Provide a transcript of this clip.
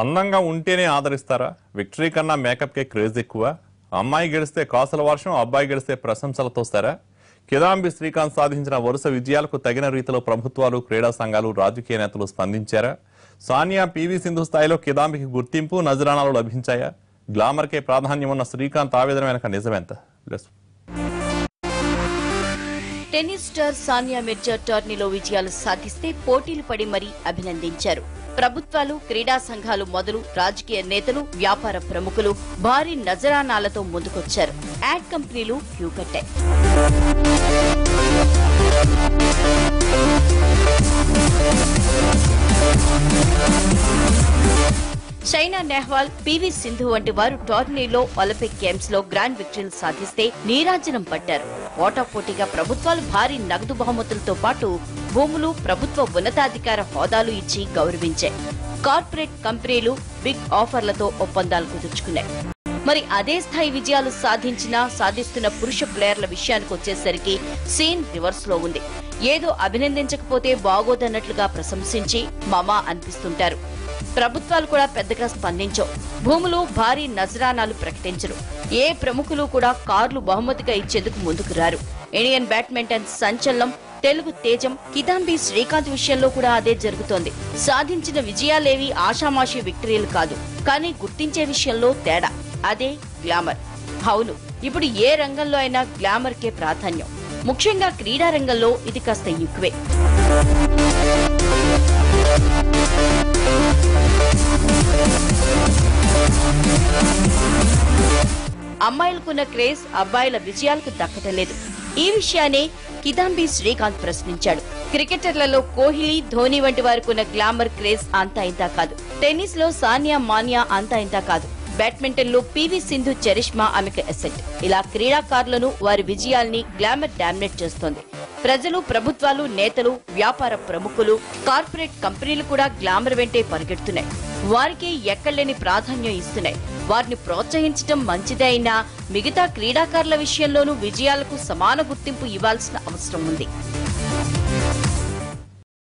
అందంగా ఉంటేనే ఆదరిస్తారా? విక్టరీ కన్నా మేకప్కే క్రేజ్ ఎక్కువ. అమ్మాయి గెలిస్తే కాసుల వర్షం అబ్బాయి గెలిస్తే ప్రశంసలతోస్తారా కిదాంబి శ్రీకాంత్ సాధించిన వరుస విజయాలకు తగిన రీతిలో ప్రభుత్వాలు క్రీడా సంఘాలు రాజకీయ నేతలు స్పందించారా? సానియా పీవీ సింధు స్థాయిలో కిదాంబికి గుర్తింపు నజరానాలు లభించాయా? గ్లామర్కే ప్రాధాన్యం ఉన్న శ్రీకాంత్ ఆవేదన వెనక నిజమెంత? టెన్నిస్ స్టార్ సానియా మిర్జా టోర్నీలో విజయాలు సాధిస్తే పోటీలు పడి మరీ అభినందించారు. ప్రభుత్వాలు క్రీడా సంఘాలు మొదలు రాజకీయ నేతలు వ్యాపార ప్రముఖులు భారీ నజరానాలతో ముందుకొచ్చారు. యాడ్ కంపెనీలు క్యూ కట్టాయి చైనా నెహ్వాల్ పివి సింధు వంటి వారు టోర్నీలో ఒలింపిక్ గేమ్స్లో గ్రాండ్ విక్టరీలు సాధిస్తే నీరాజనం పట్టారు. పోటాపోటీగా ప్రభుత్వాలు భారీ నగదు బహుమతులతో పాటు భూములు ప్రభుత్వ ఉన్నతాధికార హోదాలు ఇచ్చి గౌరవించాయి. కార్పొరేట్ కంపెనీలు బిగ్ ఆఫర్లతో ఒప్పందాలు కుదుర్చుకున్నాయి. మరి అదే స్థాయి విజయాలు సాధించిన సాధిస్తున్న పురుష ప్లేయర్ల విషయానికి వచ్చేసరికి సీన్ రివర్స్లో ఉంది. ఏదో అభినందించకపోతే బాగోదన్నట్లుగా ప్రశంసించి మమా అనిపిస్తుంటారు. ప్రభుత్వాలు కూడా పెద్దగా స్పందించవు. భూములు భారీ నజరానాలు ప్రకటించరు. ఏ ప్రముఖులు కూడా కార్లు బహుమతిగా ఇచ్చేందుకు ముందుకు రారు. ఇండియన్ బ్యాడ్మింటన్ సంచలనం తెలుగు తేజం కిదాంబి శ్రీకాంత్ విషయంలో కూడా అదే జరుగుతోంది. సాధించిన విజయాలేవి ఆషామాషి విక్టరీలు కాదు కానీ గుర్తించే విషయంలో తేడా. అదే గ్లామర్. అవును ఇప్పుడు ఏ రంగంలో అయినా గ్లామర్ కే ప్రాధాన్యం. ముఖ్యంగా క్రీడా రంగంలో ఇది కాస్త ఎక్కువే. అమ్మాయిలకున్న క్రేజ్ అబ్బాయిల విజయాలకు దక్కటం లేదు. ఈ విషయాన్ని కిదాంబి శ్రీకాంత్ ప్రశ్నించాడు. క్రికెటర్లలో కోహ్లీ ధోని వంటి వారికున్న గ్లామర్ క్రేజ్ అంతా ఇంతా కాదు. టెన్నిస్లో సానియా మానియా అంతా ఇంతా కాదు. బ్యాడ్మింటన్లో పివి సింధు చరిష్మా ఆమెకు ఎసెట్ ఇలా క్రీడాకారులను వారి విజయాల్ని గ్లామర్ డామినేట్ చేస్తోంది. ప్రజలు ప్రభుత్వాలు నేతలు వ్యాపార ప్రముఖులు కార్పొరేట్ కంపెనీలు కూడా గ్లామర్ వెంటే పరిగెడుతున్నాయి. వారికి ఎక్కడలేని ప్రాధాన్యం ఇస్తున్నాయి. వారిని ప్రోత్సహించడం మంచిదే అయినా మిగతా క్రీడాకారుల విషయంలోనూ విజయాలకు సమాన గుర్తింపు ఇవ్వాల్సిన అవసరం ఉంది.